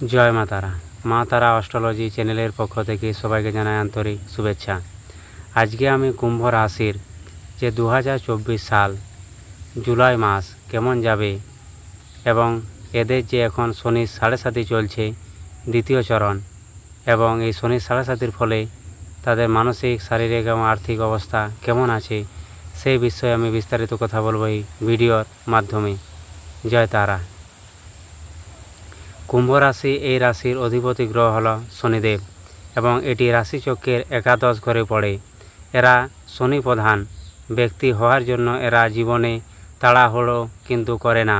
জয় মা তারা। মা তারা অস্ট্রোলজি চ্যানেলের পক্ষ থেকে সবাইকে জানাই আন্তরিক শুভেচ্ছা। আজকে আমি কুম্ভ রাশির যে দু হাজার চব্বিশ সাল জুলাই মাস কেমন যাবে এবং এদের যে এখন শনি সাড়ে সাতি চলছে দ্বিতীয় চরণ এবং এই শনি সাড়ে সাতির ফলে তাদের মানসিক, শারীরিক এবং আর্থিক অবস্থা কেমন আছে সেই বিষয়ে আমি বিস্তারিত কথা বলব এই ভিডিওর মাধ্যমে। জয় তারা। কুম্ভ রাশি এই রাশির অধিপতি গ্রহ হল শনিদেব এবং এটি রাশিচক্রের একাদশ ঘরে পড়ে। এরা শনি প্রধান ব্যক্তি হওয়ার জন্য এরা জীবনে তাড়াহুড়ো কিন্তু করে না।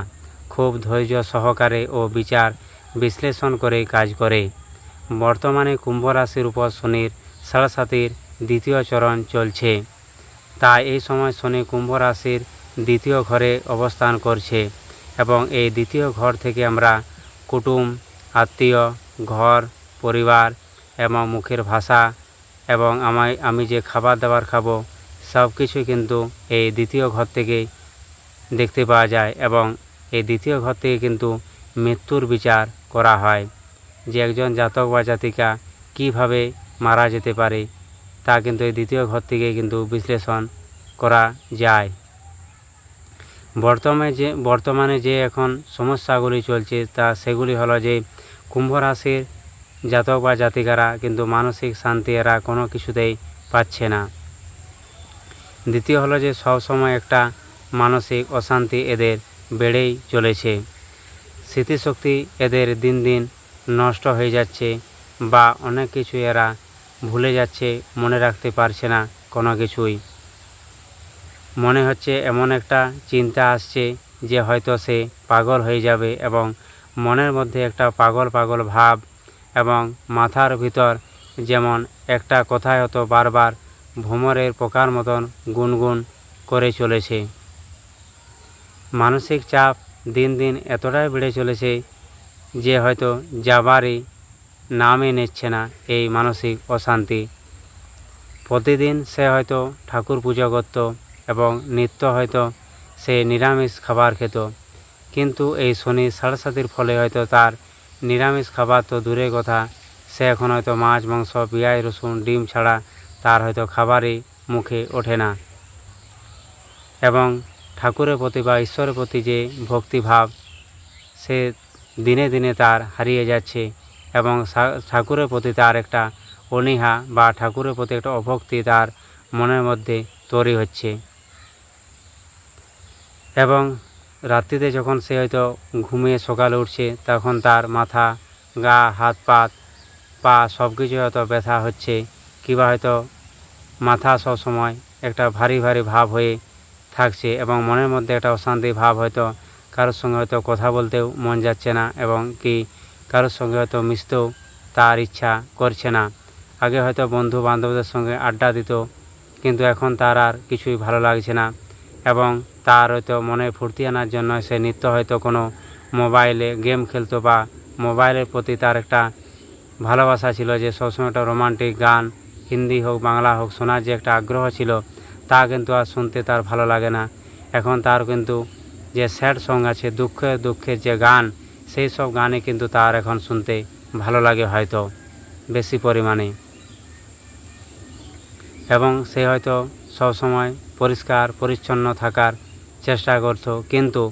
খুব ধৈর্য সহকারে ও বিচার বিশ্লেষণ করে কাজ করে। বর্তমানে কুম্ভ রাশির উপর শনির সাড়াসাতির দ্বিতীয় চরণ চলছে। তাই এই সময় শনি কুম্ভ রাশির দ্বিতীয় ঘরে অবস্থান করছে এবং এই দ্বিতীয় ঘর থেকে আমরা কুটুম, আত্মীয়, ঘর, পরিবার এবং মুখের ভাষা এবং আমায়, আমি যে খাবার দাবার খাব, সব কিছু কিন্তু এই দ্বিতীয় ঘর থেকে দেখতে পাওয়া যায় এবং এই দ্বিতীয় ঘর থেকে কিন্তু মৃত্যুর বিচার করা হয়। যে একজন জাতক বা জাতিকা কীভাবে মারা যেতে পারে, তা কিন্তু এই দ্বিতীয় ঘর থেকে কিন্তু বিশ্লেষণ করা যায়। বর্তমানে যে বর্তমানে যে এখন সমস্যাগুলি চলছে, তা সেগুলি হলো যে, কুম্ভ রাশির জাতক বা জাতিকারা কিন্তু মানসিক শান্তি এরা কোনো কিছুতেই পাচ্ছে না। দ্বিতীয় হলো যে সব সময় একটা মানসিক অশান্তি এদের বেড়েই চলেছে। স্মৃতিশক্তি এদের দিন দিন নষ্ট হয়ে যাচ্ছে বা অনেক কিছু এরা ভুলে যাচ্ছে, মনে রাখতে পারছে না কোনো কিছুই। মনে হচ্ছে এমন একটা চিন্তা আসছে যে হয়তো সে পাগল হয়ে যাবে এবং মনের মধ্যে একটা পাগল পাগল ভাব এবং মাথার ভিতর যেমন একটা কথায় হতো বারবার ভ্রমরের পোকার মতন গুনগুন করে চলেছে। মানসিক চাপ দিন দিন এতটাই বেড়ে চলেছে যে হয়তো যাবারই নামই নিচ্ছে না এই মানসিক অশান্তি। প্রতিদিন সে হয়তো ঠাকুর পূজা করত এবং নিত্য হয়তো সে নিরামিষ খাবার খেত। কিন্তু এই শনি সাড়ে ফলে হয়তো তার নিরামিষ খাবার তো দূরের কথা। সে এখন হয়তো মাছ, মাংস, পেঁয়াজ, রসুন, ডিম ছাড়া তার হয়তো খাবারই মুখে ওঠে না। এবং ঠাকুরের প্রতি বা ঈশ্বরের প্রতি যে ভক্তিভাব, সে দিনে দিনে তার হারিয়ে যাচ্ছে এবং ঠাকুরের প্রতি তার একটা অনীহা বা ঠাকুরের প্রতি একটা অভক্তি তার মনের মধ্যে তৈরি হচ্ছে। এবং রাত্রিতে যখন সে হয়তো ঘুমিয়ে সকালে উঠছে, তখন তার মাথা, গা, হাত পাত পা সব কিছু হয়তো ব্যথা হচ্ছে কিংবা হয়তো মাথা সব সময় একটা ভারী ভারী ভাব হয়ে থাকছে এবং মনের মধ্যে একটা অশান্তি ভাব হয়তো কারোর সঙ্গে হয়তো কথা বলতেও মন যাচ্ছে না এবং কি কারোর সঙ্গে হয়তো মিশতেও তার ইচ্ছা করছে না। আগে হয়তো বন্ধু বান্ধবদের সঙ্গে আড্ডা দিত, কিন্তু এখন তার আর কিছুই ভালো লাগছে না। এবং তার হয়তো মনে ফুর্তি আনার জন্য সে নিত্য হয়তো কোনো মোবাইলে গেম খেলতো বা মোবাইলের প্রতি তার একটা ভালোবাসা ছিল যে সবসময় একটা রোমান্টিক গান, হিন্দি হোক, বাংলা হোক শোনার যে একটা আগ্রহ ছিল, তা কিন্তু আর শুনতে তার ভালো লাগে না। এখন তার কিন্তু যে স্যাড সং আছে দুঃখের দুঃখের যে গান, সেই সব গানে কিন্তু তার এখন শুনতে ভালো লাগে হয়তো বেশি পরিমাণে। এবং সে হয়তো সবসময় পরিষ্কার, পরিচ্ছন্ন থাকার চেষ্টা করত কিন্তু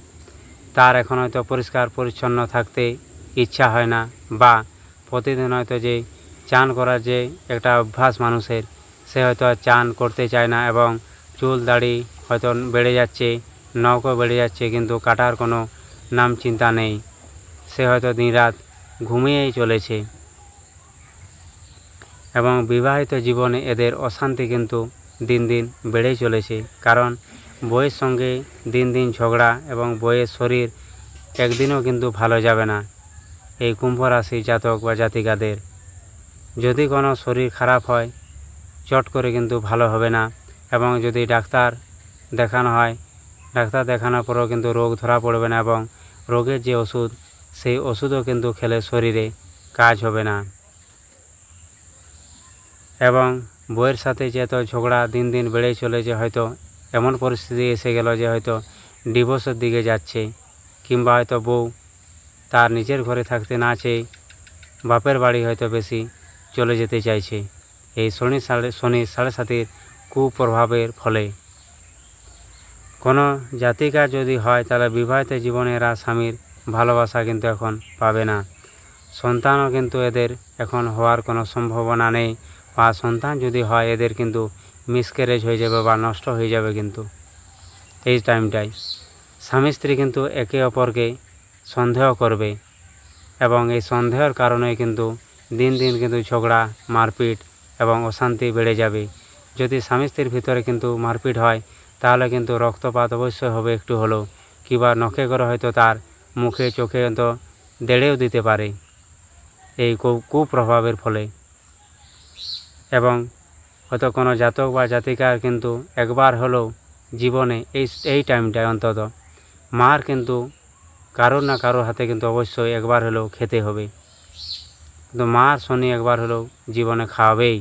তার এখন হয়তো পরিষ্কার, পরিচ্ছন্ন থাকতে ইচ্ছা হয় না বা প্রতিদিন হয়তো যে চান করার যে একটা অভ্যাস মানুষের, সে হয়তো আর চান করতে চায় না এবং চুল দাড়ি হয়তো বেড়ে যাচ্ছে, নখও বেড়ে যাচ্ছে, কিন্তু কাটার কোনো নাম চিন্তা নেই। সে হয়তো দিনরাত ঘুমিয়েই চলেছে। এবং বিবাহিত জীবনে এদের অশান্তি কিন্তু দিন দিন বেড়েই চলেছে। কারণ বইয়ের সঙ্গে দিন দিন ঝগড়া এবং বইয়ের শরীর একদিনও কিন্তু ভালো যাবে না এই কুম্ভ রাশি জাতক বা জাতিকাদের। যদি কোনো শরীর খারাপ হয়, চট করে কিন্তু ভালো হবে না এবং যদি ডাক্তার দেখানো হয়, ডাক্তার দেখানোর পরেও কিন্তু রোগ ধরা পড়বে না এবং রোগের যে ওষুধ, সেই ওষুধও কিন্তু খেলে শরীরে কাজ হবে না। এবং বইয়ের সাথে যে এত ঝগড়া দিন দিন বেড়েই চলেছে, হয়তো এমন পরিস্থিতি এসে গেল যে হয়তো ডিভোর্সের দিকে যাচ্ছে কিংবা হয়তো বউ তার নিজের ঘরে থাকতে না চেয়ে বাপের বাড়ি হয়তো বেশি চলে যেতে চাইছে। এই শনি সাড়ে শনি সাড়ে সাতির কুপ্রভাবের ফলে। কোনো জাতিকা যদি হয়, তাহলে বিবাহিত জীবনে এরা স্বামীর ভালোবাসা কিন্তু এখন পাবে না। সন্তানও কিন্তু এদের এখন হওয়ার কোনো সম্ভাবনা নেই। বা সন্তান যদি হয়, এদের কিন্তু মিসক্যারেজ হয়ে যাবে বা নষ্ট হয়ে যাবে কিন্তু। এই টাইমটাই স্বামী স্ত্রী কিন্তু একে অপরকে সন্দেহ করবে এবং এই সন্দেহের কারণে কিন্তু দিন দিন কিন্তু ঝগড়া, মারপিট এবং অশান্তি বেড়ে যাবে। যদি স্বামী স্ত্রীর ভিতরে কিন্তু মারপিট হয়, তাহলে কিন্তু রক্তপাত অবশ্যই হবে একটু হলেও। কিংবা নখে করে হয়তো তার মুখে, চোখে তো দেড়েও দিতে পারে। এই কুপ্রভাবের ফলে। এবং হয়তো কোনো জাতক বা জাতিকার কিন্তু একবার হলেও জীবনে এই এই টাইমটায় অন্তত মার কিন্তু কারোর না কারোর হাতে কিন্তু অবশ্যই একবার হলেও খেতে হবে। কিন্তু মার শনি একবার হলেও জীবনে খাওয়াবেই।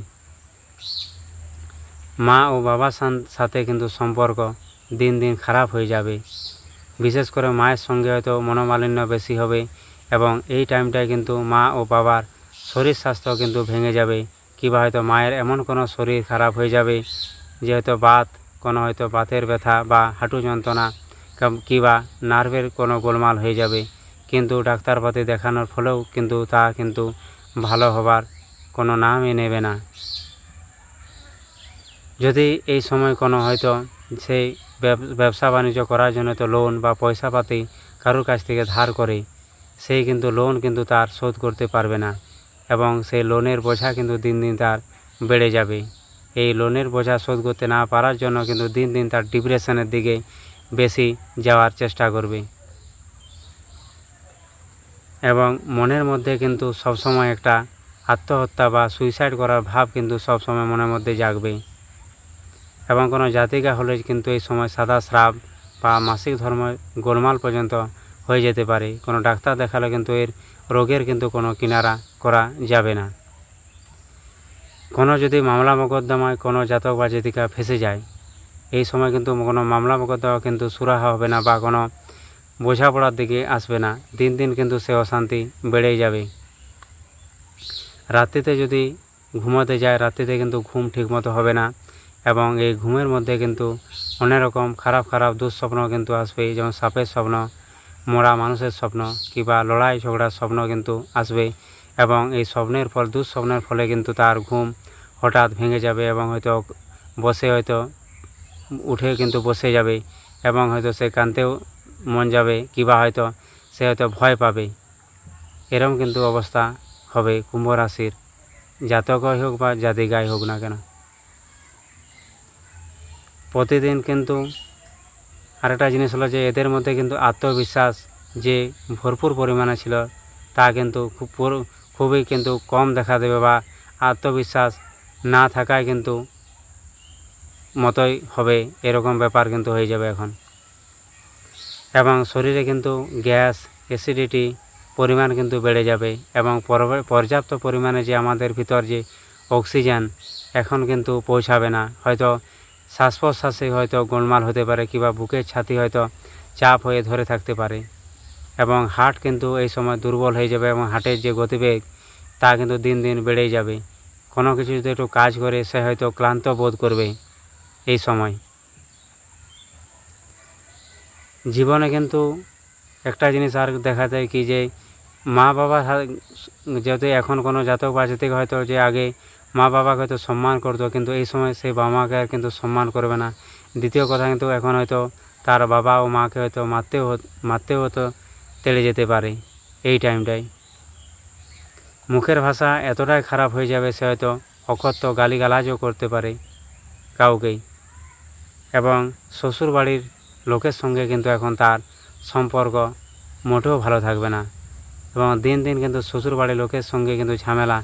মা ও বাবার সাথে কিন্তু সম্পর্ক দিন দিন খারাপ হয়ে যাবে। বিশেষ করে মায়ের সঙ্গে হয়তো মনোমালিন্য বেশি হবে এবং এই টাইমটায় কিন্তু মা ও বাবার শরীর স্বাস্থ্য কিন্তু ভেঙে যাবে। কিংবা হয়তো মায়ের এমন কোনো শরীর খারাপ হয়ে যাবে যে হয়তো বাত, কোনো হয়তো বাতের ব্যথা বা হাঁটু যন্ত্রণা কিংবা নার্ভের কোনো গোলমাল হয়ে যাবে। কিন্তু ডাক্তারপাতি দেখানোর ফলেও কিন্তু তা কিন্তু ভালো হবার কোনো নামই নেবে না। যদি এই সময় কোনো হয়তো সেই ব্যবসা বাণিজ্য করার জন্য তো লোন বা পয়সা পাতি কারোর কাছ থেকে ধার করে, সেই কিন্তু লোন কিন্তু তার শোধ করতে পারবে না। এবং সেই লোনের বোঝা কিন্তু দিন দিন তার বেড়ে যাবে। এই লোনের বোঝা শোধ করতে না পারার জন্য কিন্তু দিন দিন তার ডিপ্রেশনের দিকে বেশি যাওয়ার চেষ্টা করবে। এবং মনের মধ্যে কিন্তু সবসময় একটা আত্মহত্যা বা সুইসাইড করার ভাব কিন্তু সবসময় মনের মধ্যে জাগবে। এবং কোনো জাতিকা হলে কিন্তু এই সময় সাদা স্রাব বা মাসিক ধর্ম গোলমাল পর্যন্ত হয়ে যেতে পারে। কোনো ডাক্তার দেখালে কিন্তু এর রোগের কিন্তু কোনো কিনারা করা যাবে না। কোনো যদি মামলা মোকদ্দমায় কোনো জাতক বা জাতিকা ফেসে যায়, এই সময় কিন্তু কোনো মামলা মোকদ্দমা কিন্তু সুরাহা হবে না বা কোনো বোঝাপড়ার দিকে আসবে না। দিন দিন কিন্তু সে অশান্তি বেড়েই যাবে। রাত্রিতে যদি ঘুমাতে যায়, রাত্রিতে কিন্তু ঘুম ঠিকমতো হবে না এবং এই ঘুমের মধ্যে কিন্তু অনেক রকম খারাপ খারাপ দুঃস্বপ্ন কিন্তু আসবে, যেমন সাপের স্বপ্ন মরা মানুষের স্বপ্ন, কিংবা লড়াই ঝগড়ার স্বপ্ন কিন্তু আসবে এবং এই স্বপ্নের ফল, দুঃস্বপ্নের ফলে কিন্তু তার ঘুম হঠাৎ ভেঙে যাবে এবং হয়তো বসে হয়তো উঠে কিন্তু বসে যাবে এবং হয়তো সে কানতেও মন যাবে, কিংবা হয়তো সে হয়তো ভয় পাবে। এরকম কিন্তু অবস্থা হবে কুম্ভ রাশির। জাতকই হোক বা জাতিকাই হোক না কেন। প্রতিদিন কিন্তু আরেকটা জিনিস হলো যে এদের মধ্যে কিন্তু আত্মবিশ্বাস যে ভরপুর পরিমাণে ছিল, তা কিন্তু খুব খুবই কিন্তু কম দেখা দেবে বা আত্মবিশ্বাস না থাকায় কিন্তু মতোই হবে, এরকম ব্যাপার কিন্তু হয়ে যাবে এখন। এবং শরীরে কিন্তু গ্যাস, অ্যাসিডিটি পরিমাণ কিন্তু বেড়ে যাবে এবং পর্যাপ্ত পরিমাণে যে আমাদের ভিতর যে অক্সিজেন এখন কিন্তু পৌঁছাবে না। হয়তো শ্বাস প্রশ্বাসে হয়তো গোলমাল হতে পারে কিংবা বুকের ছাতি হয়তো চাপ হয়ে ধরে থাকতে পারে। এবং হার্ট কিন্তু এই সময় দুর্বল হয়ে যাবে এবং হার্টের যে গতিবেগ, তা কিন্তু দিন দিন বেড়েই যাবে। কোনো কিছু যদি একটু কাজ করে, সে হয়তো ক্লান্ত বোধ করবে এই সময়। জীবনে কিন্তু একটা জিনিস আর দেখা যায় কি যে মা বাবা যেহেতু এখন কোনো জাতক বা জাতিক হয়তো যে আগে মা বাবাকে হয়তো সম্মান করতো, কিন্তু এই সময় সেই বাবা মাকে আর কিন্তু সম্মান করবে না। দ্বিতীয় কথা কিন্তু এখন হয়তো তার বাবা ও মাকে হয়তো মারতেও হত- মারতেও হয়তো তেড়ে যেতে পারে এই টাইমটাই মুখের ভাষা এতটাই খারাপ হয়ে যাবে সে হয়তো অকথ্য গালিগালাজও করতে পারে কাউকেই। এবং শ্বশুর বাড়ির লোকের সঙ্গে কিন্তু এখন তার সম্পর্ক মোটেও ভালো থাকবে না। এবং দিন দিন কিন্তু শ্বশুর বাড়ির লোকের সঙ্গে কিন্তু ঝামেলা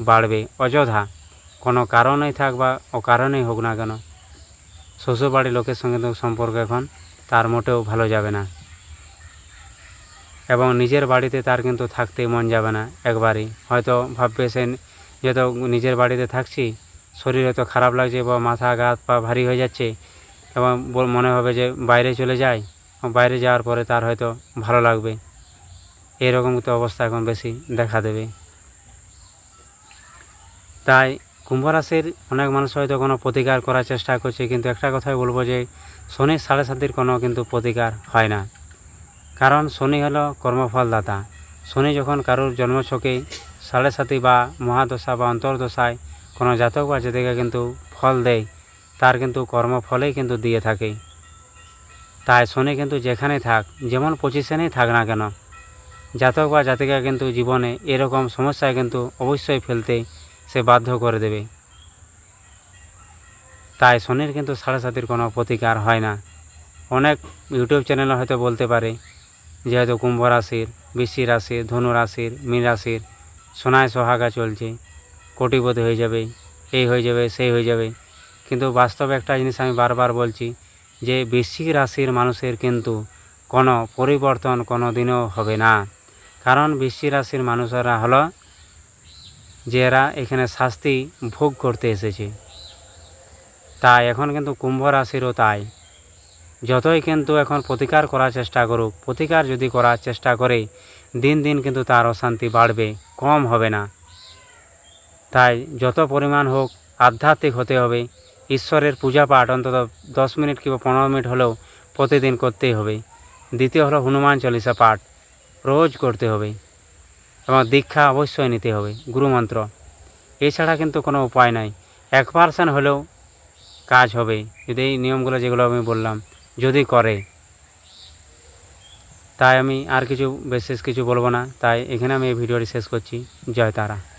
বাড়বে, অযথা। কোনো কারণেই থাক বা অকারণেই হোক না কেন। শ্বশুর বাড়ির লোকের সঙ্গে কিন্তু সম্পর্ক এখন, তার মোটেও ভালো যাবে না। এবং নিজের বাড়িতে তার কিন্তু থাকতে মন যাবে না একবারই। হয়তো ভাববে সে যেহেতু নিজের বাড়িতে থাকছি, শরীর হয়তো খারাপ লাগছে বা মাথা, গাত, পা ভারী হয়ে যাচ্ছে এবং মনে হবে যে বাইরে চলে যায়। বাইরে যাওয়ার পরে তার হয়তো ভালো লাগবে। এরকম তো অবস্থা এখন বেশি দেখা দেবে। তাই কুম্ভ রাশির অনেক মানুষ হয়তো কোনো প্রতিকার করার চেষ্টা করছে, কিন্তু একটা কথাই বলব যে শনির সাড়ে সাতির কোনো কিন্তু প্রতিকার হয় না। কারণ শনি হলো কর্মফলদাতা। শনি যখন কারোর জন্মছকে সাড়ে সাতি বা মহাদশা বা অন্তর্দশায় কোনো জাতক বা জাতিকা কিন্তু ফল দেয়, তার কিন্তু কর্মফলেই কিন্তু দিয়ে থাকে। তাই শনি কিন্তু যেখানেই থাক, যেমন পজিশনেই থাক না কেন, জাতক বা জাতিকা কিন্তু জীবনে এরকম সমস্যায় কিন্তু অবশ্যই ফেলতে সে বাধ্য করে দেবে। তাই শনির কিন্তু সাড়ে সাতির কোনো প্রতিকার হয় না। অনেক ইউটিউব চ্যানেলে হয়তো বলতে পারে যে হয়তো কুম্ভ রাশির বৃষ্টি রাশির, ধনু রাশির, মীন রাশির সোনায় সোহাগা চলছে, কোটিপতি হয়ে যাবে, এই হয়ে যাবে, সেই হয়ে যাবে। কিন্তু বাস্তবে একটা জিনিস আমি বারবার বলছি যে বৃশ্চিক রাশির মানুষের কিন্তু কোনো পরিবর্তন কোনো দিনও হবে না। কারণ বৃশ্চিক রাশির মানুষেরা হলো যে এরা এখানে শাস্তি ভোগ করতে এসেছে। তাই এখন কিন্তু কুম্ভ রাশিরও তাই। যতই কিন্তু এখন প্রতিকার করার চেষ্টা করুক, প্রতিকার যদি করার চেষ্টা করে, দিন দিন কিন্তু তার অশান্তি বাড়বে, কম হবে না। তাই যত পরিমাণ হোক, আধ্যাত্মিক হতে হবে। ঈশ্বরের পূজা পাঠ অন্তত দশ মিনিট কিংবা পনেরো মিনিট হলেও প্রতিদিন করতেই হবে। দ্বিতীয় হলো হনুমান চল্লিশা পাঠ, রোজ করতে হবে। এবং দীক্ষা অবশ্যই নিতে হবে, গুরুমন্ত্র। এছাড়া কিন্তু কোনো উপায় নাই। এক পার্সেন্ট হলেও কাজ হবে, যদি এই নিয়মগুলো যেগুলো আমি বললাম, যদি করে। তাই আমি আর কিছু, বিশেষ কিছু বলব না। তাই এখানে আমি এই ভিডিওটি শেষ করছি। জয় তারা।